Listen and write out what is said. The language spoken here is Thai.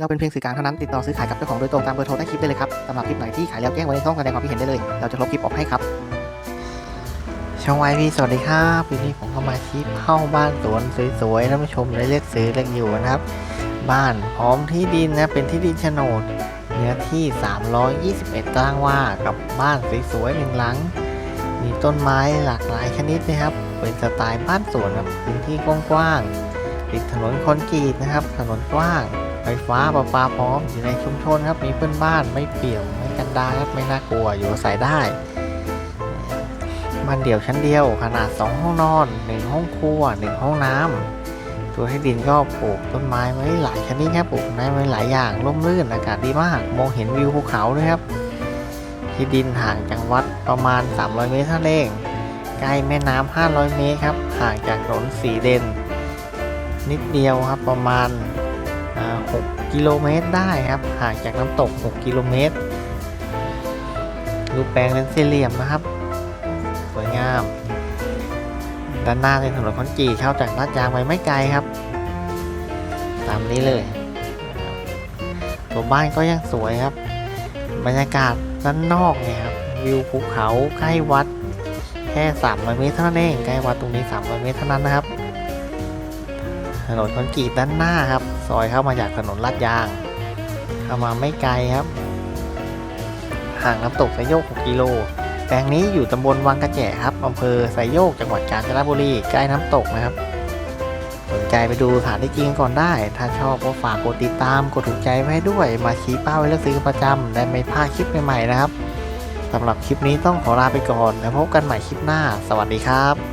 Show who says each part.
Speaker 1: เราเป็นเพียงสื่อกลางเท่านั้นติดต่อซื้อขายกับเจ้าของโดยตรงตามเบอร์โทรใต้คลิปได้เลยครับสำหรับคลิปไหนที่ขายแล้วแจ้งไว้ในช่องแสดงความคิดเห็นได้เลย เราจะลบคลิปออกให้ครับ ช่องไวพีสวัสดีครับวันนี้ผมก็มาชี้เข้าบ้านสวนสวยๆท่านผู้ชมได้เลือกซื้อเลือกอยู่นะครับ บ้านพร้อมที่ดินนะเป็นที่ดินโฉนดเนื้อที่ 321 ตารางวากับบ้านสวยๆหนึ่งหลัง มีต้นไม้หลากหลายชนิดนะครับ เป็นสไตล์บ้านสวนครับพื้นที่กว้างๆติดถนนคอนกรีตนะครับ ถนนกว้าง ไฟฟ้าประปาพร้อมอยู่ในชุมชนครับ มีเพื่อนบ้านไม่เปี่ยวไม่กันดารครับไม่น่ากลัวอยู่อาศัยได้บ้านเดี่ยวชั้นเดียวขนาด 2 ห้องนอน 1 ห้องครัว 1 ห้องน้ำตัวที่ดินก็ปลูกต้นไม้ไว้หลายชนิดครับปลูกไม้ไว้หลายอย่างร่มรื่นอากาศดีมาก มองเห็นวิวภูเขาด้วยครับ ที่ดินห่างจากวัดประมาณ 300 เมตรเท่านั้นเองใกล้แม่น้ำ500 เมตรครับห่างจากถนนสีเลนนิดเดียวครับประมาณ 6 กิโลเมตรได้ครับห่างจากน้ำตก 6 กิโลเมตรรูปแปลงเป็นสี่เหลี่ยมนะครับ สวยงาม ด้านหน้าเป็นถนนคอนกรีตเข้าจากลาดยางไปไม่ไกลครับ ตามนี้เลยตัวบ้านก็ยังสวยครับ บรรยากาศด้านนอกเนี่ยครับวิวภูเขาใกล้วัด แค่300เมตรเท่านั้นเองใกล้วัดตรงนี้300เมตรเท่านั้นนะครับ ถนนคอนกรีตด้านหน้าครับ ซอยเข้ามาจากถนนลาดยาง เข้ามาไม่ไกลครับ ห่างน้ำตกไซโยก 6 กิโล แปลงนี้อยู่ตำบลวังกระแจครับอำเภอไซโยกจังหวัดกาญจนบุรี ใกล้น้ำตกนะครับ สนใจไปดูสถานที่จริงก่อนได้ ถ้าชอบก็ฝากกดติดตาม กดถูกใจไว้ด้วย มาชี้เป้าไว้เลือกซื้อประจำได้ไม่พลาดคลิปใหม่ๆนะครับสำหรับคลิปนี้ต้องขอลาไปก่อน แล้วพบกันใหม่คลิปหน้า สวัสดีครับ